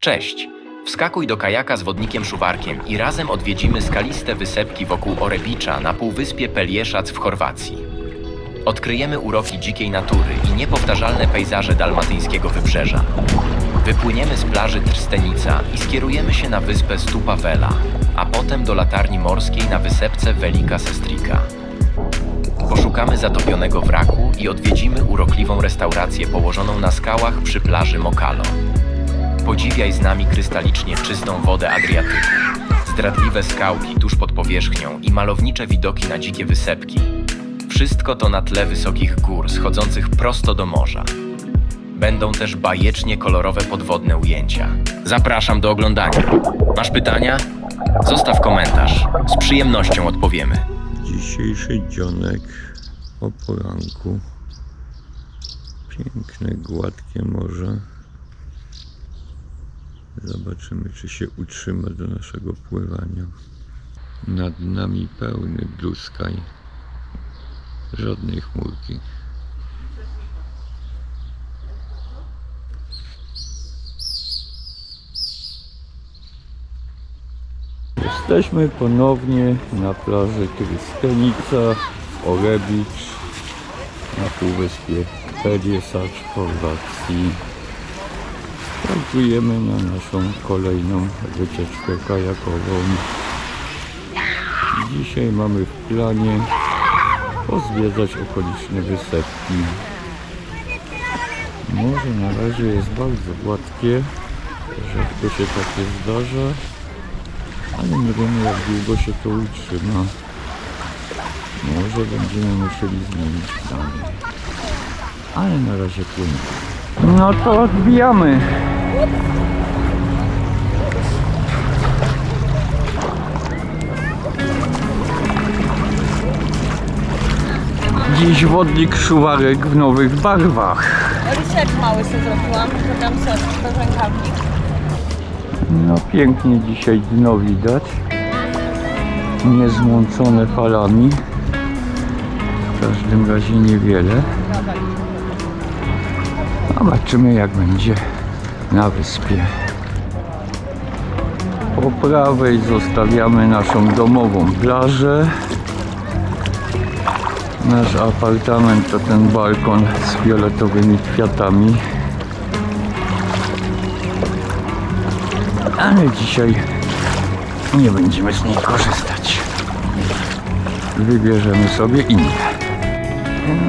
Cześć! Wskakuj do kajaka z wodnikiem Szuwarkiem i razem odwiedzimy skaliste wysepki wokół Orebicza na półwyspie Pelieszac w Chorwacji. Odkryjemy uroki dzikiej natury i niepowtarzalne pejzaże dalmatyńskiego wybrzeża. Wypłyniemy z plaży Trstenica i skierujemy się na wyspę Stupa Vela, a potem do latarni morskiej na wysepce Velika Sestrika. Poszukamy zatopionego wraku i odwiedzimy urokliwą restaurację położoną na skałach przy plaży Mokalo. Podziwiaj z nami krystalicznie czystą wodę Adriatyku, zdradliwe skałki tuż pod powierzchnią i malownicze widoki na dzikie wysepki. Wszystko to na tle wysokich gór schodzących prosto do morza. Będą też bajecznie kolorowe podwodne ujęcia. Zapraszam do oglądania. Masz pytania? Zostaw komentarz. Z przyjemnością odpowiemy. Dzisiejszy dzionek o poranku. Piękne, gładkie morze. Zobaczymy, czy się utrzyma do naszego pływania. Nad nami pełny sky. Żadnej chmurki. Jesteśmy ponownie na plaży Krystenica, Orebicz, na półwyspie Peliesacz w Chorwacji. Startujemy na naszą kolejną wycieczkę kajakową. Dzisiaj mamy w planie pozwiedzać okoliczne wysepki. Morze na razie jest bardzo gładkie, rzadko się takie zdarza ale nie wiemy jak długo się to utrzyma. Może będziemy musieli zmienić plany. Ale na razie płyniemy. No to odbijamy. Dziś wodnik szuwarek w nowych barwach. Research mały sobie zrobiłam, to tam sobie bez rękawnik. No pięknie dzisiaj dno widać. Niezmącone falami. W każdym razie niewiele. Zobaczymy jak będzie na wyspie. Po prawej zostawiamy naszą domową plażę. Nasz apartament to ten balkon z fioletowymi kwiatami. ale dzisiaj nie będziemy z niej korzystać. Wybierzemy sobie inne.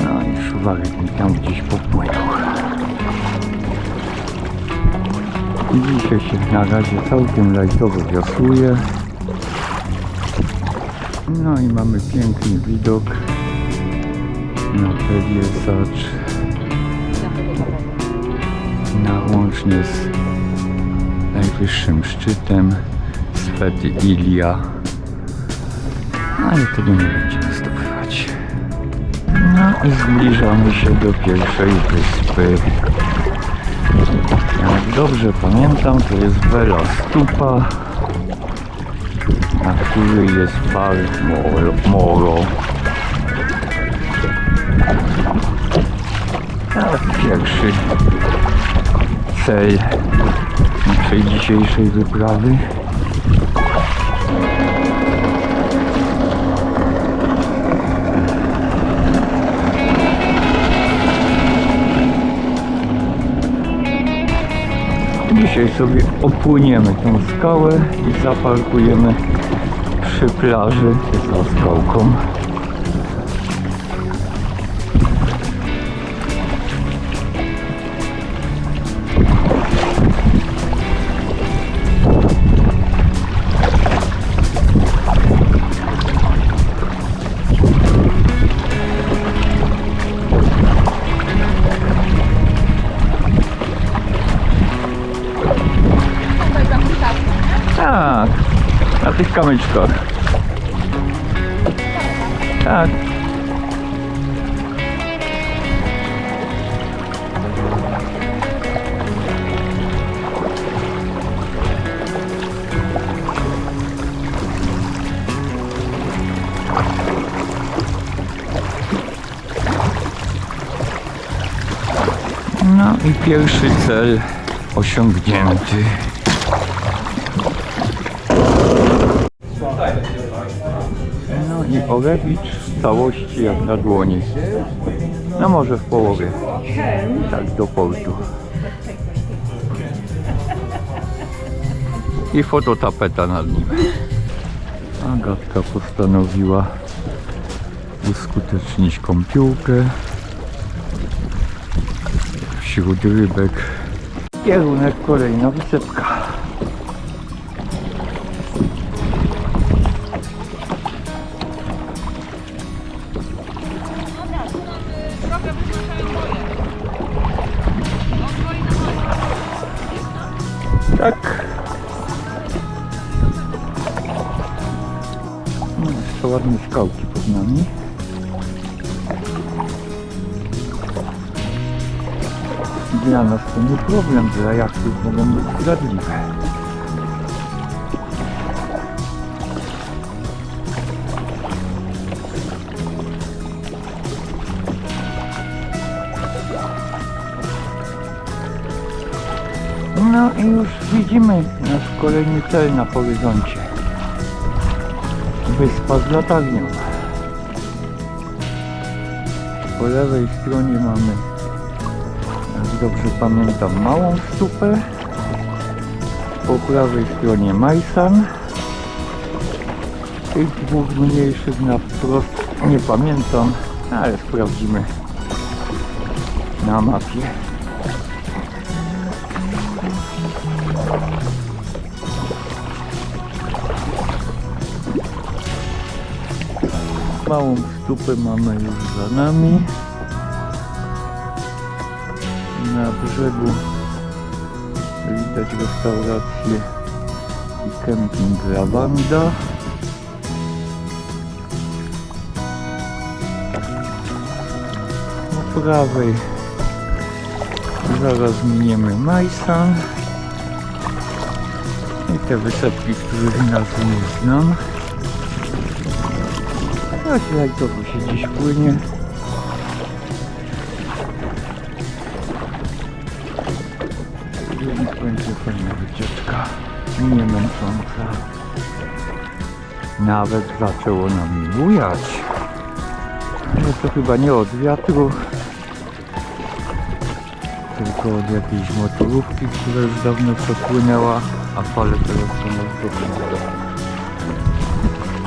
No i szuwarek mi tam gdzieś popłynął. Dzisiaj się na razie całkiem lajtowo wiosłuje. No i mamy piękny widok na Peliesacz. Na łącznie z najwyższym szczytem Svety Ilia. Ale tego nie będziemy zdobywać. No i zbliżamy się do pierwszej wyspy. Jak dobrze pamiętam, to jest Vela Stupa, na której jest bar Moro. Pierwszy cel naszej dzisiejszej wyprawy. Dzisiaj sobie opłyniemy tą skałę i zaparkujemy przy plaży za skałką. Tych kamyczkach. Tak. No i pierwszy cel osiągnięty. Orebicz w całości jak na dłoni. No może w połowie. Tak do portu. I fototapeta nad nim. Agatka postanowiła uskutecznić kąpiłkę wśród rybek. Kierunek kolejna wysepka. Skałki pod nami. Dla nas to nie problem, dla jachtów mogą być zdradliwe. No i już widzimy nasz kolejny cel na horyzoncie. Wyspa z latarnią. Po lewej stronie mamy, jak dobrze pamiętam, małą stupę. Po prawej stronie Majsan. Tych dwóch mniejszych na wprost nie pamiętam, ale sprawdzimy na mapie. Małą stupę mamy już za nami. Na brzegu widać restaurację i kemping Lawanda. Po prawej zaraz miniemy Majsan. I te wysepki, których nazwy nie znam. Coś lajtowo się dziś płynie. Jednak będzie fajna wycieczka. Nie męcząca. Nawet zaczęło nam bujać. Ale to chyba nie od wiatru, tylko od jakiejś motorówki, która już dawno przepłynęła, a fale teraz do nas.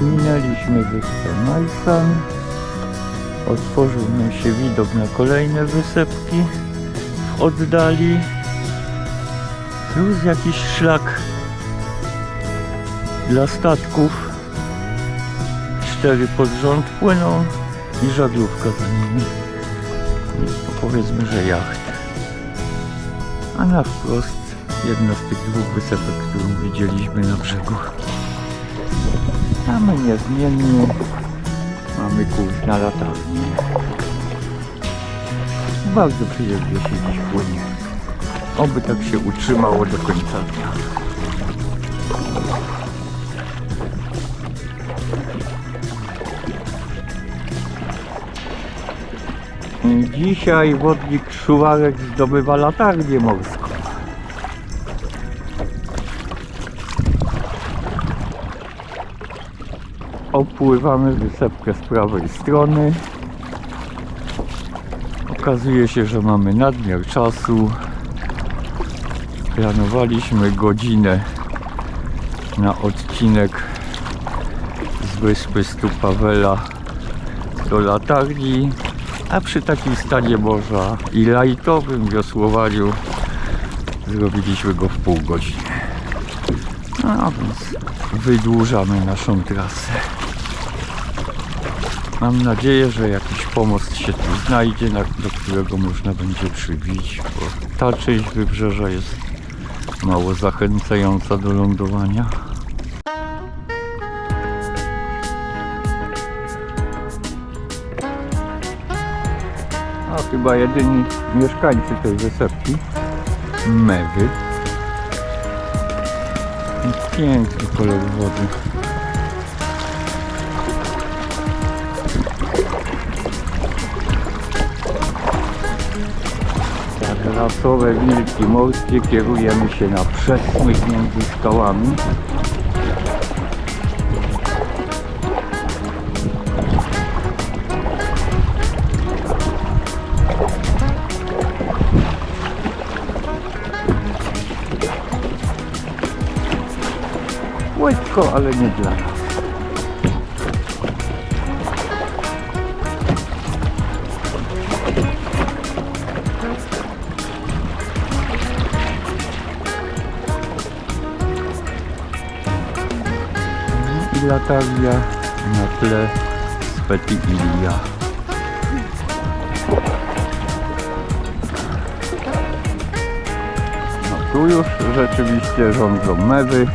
Minęliśmy wyspę Majsan. Otworzył nam się widok na kolejne wysepki w oddali. Plus jakiś szlak dla statków. Cztery pod rząd płyną i żaglówka za nimi. Powiedzmy, że jacht. A na wprost jedna z tych dwóch wysepek, którą widzieliśmy na brzegu. A my niezmiennie mamy kurs na latarnię. Bardzo przyjemnie się dziś płynie. Oby tak się utrzymało do końca dnia. Dzisiaj wodnik Szuwarek zdobywa latarnię morską. Opływamy wysepkę z prawej strony. Okazuje się, że mamy nadmiar czasu. Planowaliśmy godzinę na odcinek z wyspy Stupawela do latarni, a przy takim stanie morza i lajtowym wiosłowaniu zrobiliśmy go w pół godziny. No więc wydłużamy naszą trasę. Mam nadzieję, że jakiś pomost się tu znajdzie, na, do którego można będzie przybić, bo ta część wybrzeża jest mało zachęcająca do lądowania. A chyba jedyni mieszkańcy tej wysepki, mewy. Piękny kolor wody. Lasowe Wilki Morskie. Kierujemy się na przesmyk między skałami. Łyczko, ale nie dla nas. I latarnia na tle Speti Ilia. No tu już rzeczywiście rządzą mewy.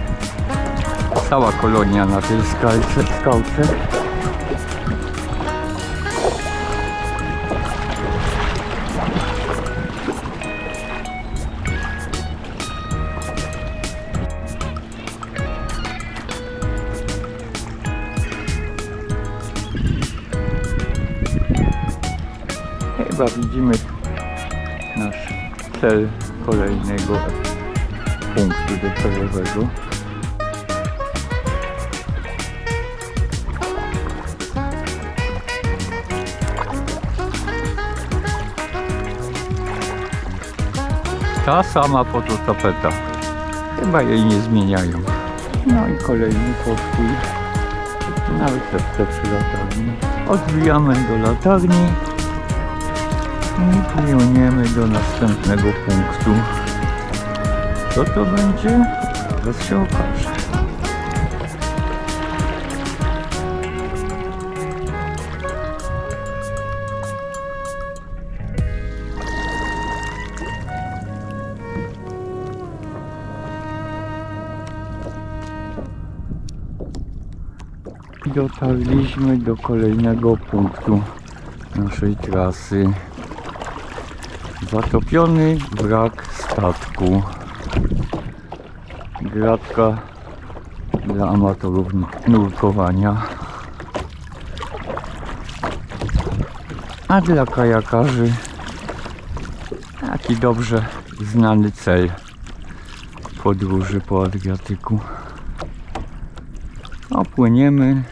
Cała kolonia na tej skalce, skałce. Chyba widzimy nasz cel kolejnego punktu docelowego. Ta sama fototapeta. Chyba jej nie zmieniają. No i kolejny postój. Na wysepce przy latarni. Odbijamy do latarni i płyniemy do następnego punktu. Co to będzie? Zaraz się okaże. Dotarliśmy do kolejnego punktu naszej trasy. Zatopiony wrak statku. Gratka dla amatorów nurkowania. A dla kajakarzy taki dobrze znany cel podróży po Adriatyku. Opłyniemy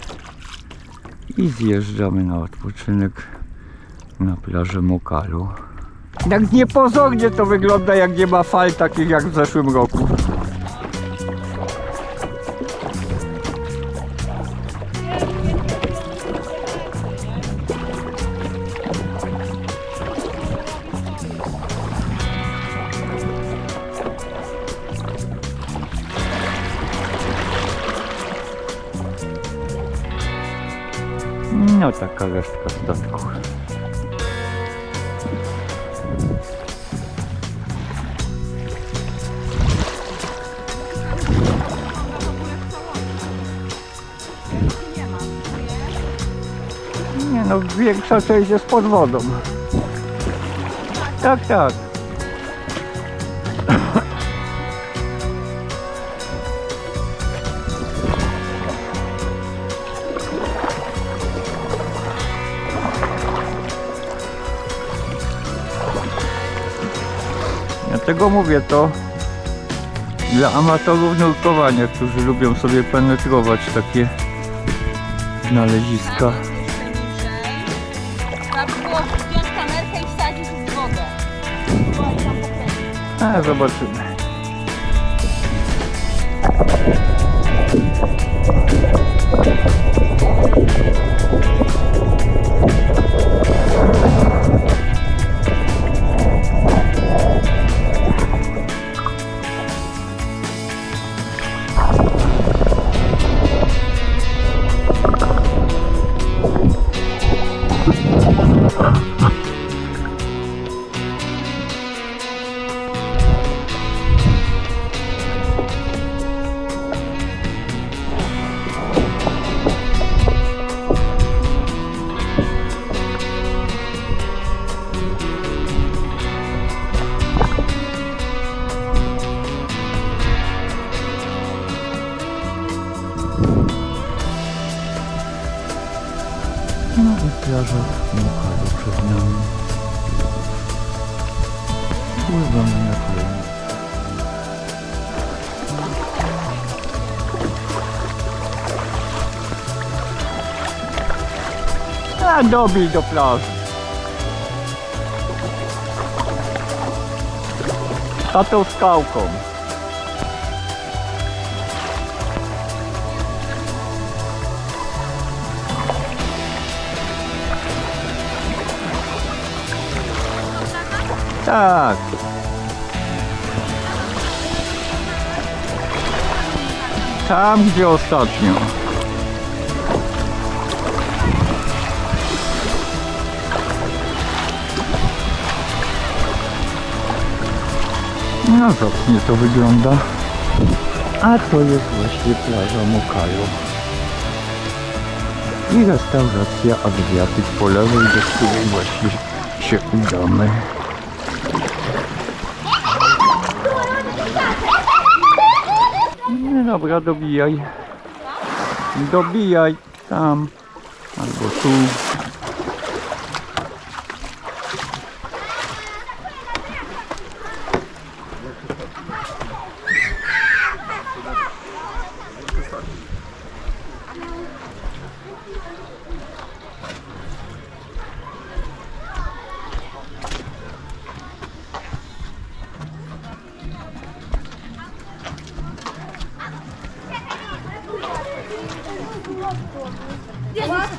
i zjeżdżamy na odpoczynek na plażę Mokalu. Tak niepozornie to wygląda, jak nie ma fal takich jak w zeszłym roku. No, większa część jest pod wodą. Tak, tak. Dlatego mówię to dla amatorów nurkowania, którzy lubią sobie penetrować takie znaleziska. Pokręcić. A, zobaczymy. No i plaża Mokalu przed nami. Pływamy na kolejny. A dobij do plaży. Za tą skałką. Tak. Tam, gdzie ostatnio. No nie to wygląda. A to jest właśnie plaża Mokajo. I restauracja Adriatyk po lewej, do której właśnie się udamy. Nie dobra, dobijaj. Dobijaj tam. Albo tu.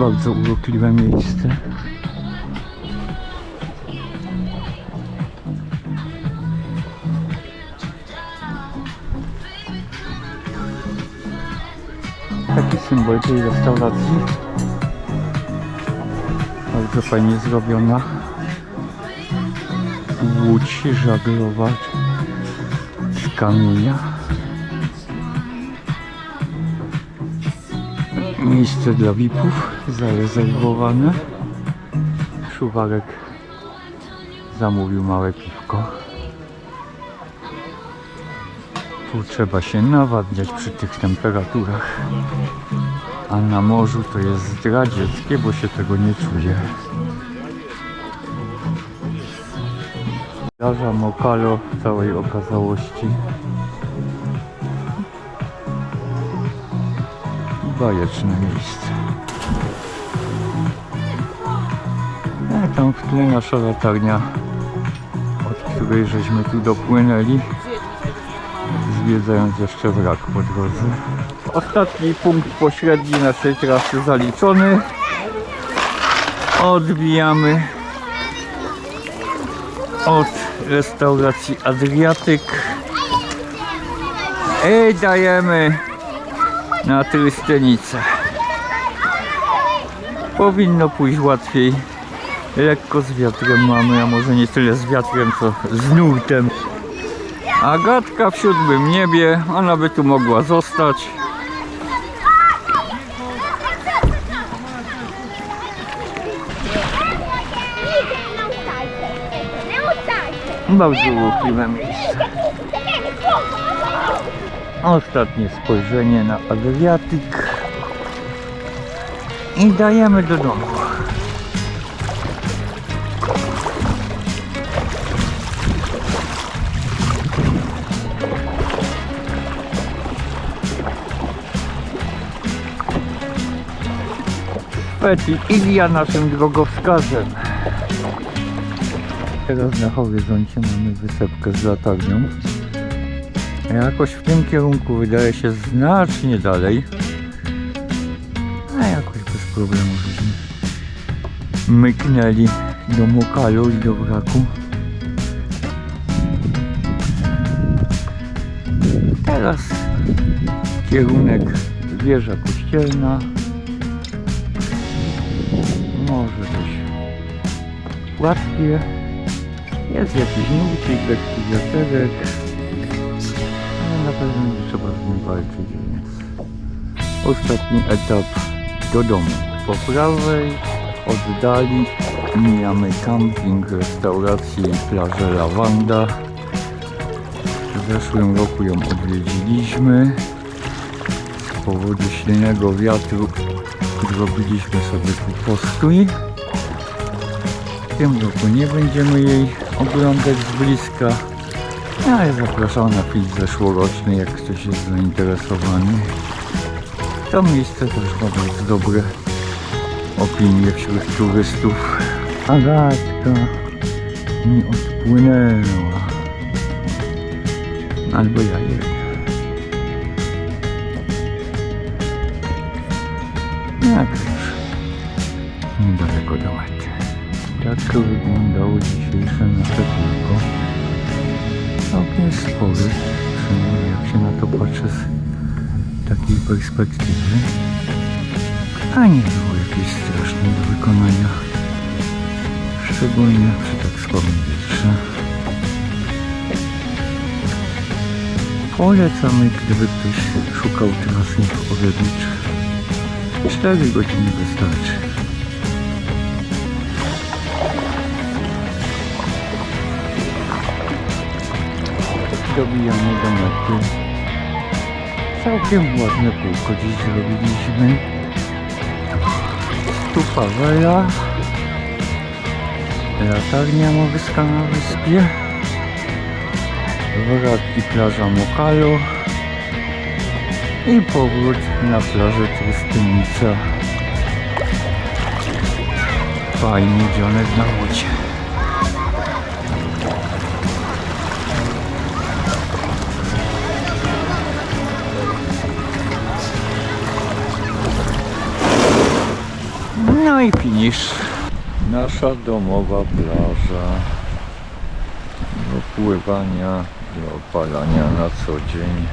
Bardzo urokliwe miejsce. Taki symbol tej restauracji. Bardzo fajnie zrobiona. Łódź żaglowa z kamienia. Miejsce dla VIP-ów zarezerwowane. Szuwarek zamówił małe piwko. Tu trzeba się nawadniać przy tych temperaturach. A na morzu to jest zdradzieckie, bo się tego nie czuje. Plaża Mokalo w całej okazałości. bajeczne miejsce. A tam w nasza latarnia, od której żeśmy tu dopłynęli, zwiedzając jeszcze wrak po drodze. Ostatni punkt pośredni naszej trasy zaliczony. Odbijamy od restauracji Adriatyk. I dajemy na Trystenicę. Powinno pójść łatwiej. Lekko z wiatrem mamy, a może nie tyle z wiatrem, co z nurtem. Agatka w siódmym niebie, ona by tu mogła zostać. Bardzo urokliwe miejsce. Ostatnie spojrzenie na Adriatyk i dajemy do domu. Peti Ilia naszym drogowskazem. Teraz na horyzoncie mamy wysepkę z latarnią. Jakoś w tym kierunku wydaje się znacznie dalej. A jakoś bez problemu żeśmy myknęli do Mokalu i do wraku. Teraz kierunek wieża kościelna. Płaskie. Jest jakiś nurcik, lekki wiaterek. Ale na pewno będzie trzeba z nim walczyć, więc ostatni etap do domu. Po prawej oddali mijamy camping, restaurację i plażę Lawanda. W zeszłym roku ją odwiedziliśmy. Z powodu silnego wiatru zrobiliśmy sobie tu postój. Tym roku nie będziemy jej oglądać z bliska. Ale zapraszam na film zeszłoroczny, jak ktoś jest zainteresowany. To miejsce też ma dobre opinie wśród turystów. Agatka mi odpłynęła. Albo ja jej. Tak to wyglądało dzisiejsze nasze kółko. Całkiem spory, przynajmniej jak się na to patrzy z takiej perspektywy. A nie było jakieś straszne do wykonania. Szczególnie przy tak słabym wietrze. Polecamy, gdyby ktoś szukał trasy Orewicz. 4 godziny wystarczy. Dobijamy do mety. Całkiem ładne kółko dziś zrobiliśmy. Tu Pawela. Latarnia morska na wyspie. Wrat i plaża Mokalu. I powrót na plażę Trystynica. Fajny dzionek na łodzie. No i finisz. Nasza domowa plaża do pływania, do opalania na co dzień.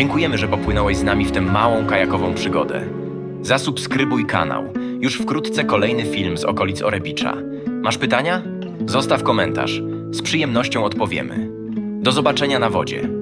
Dziękujemy, że popłynąłeś z nami w tę małą kajakową przygodę. Zasubskrybuj kanał. Już wkrótce kolejny film z okolic Orebicza. Masz pytania? Zostaw komentarz. Z przyjemnością odpowiemy. Do zobaczenia na wodzie.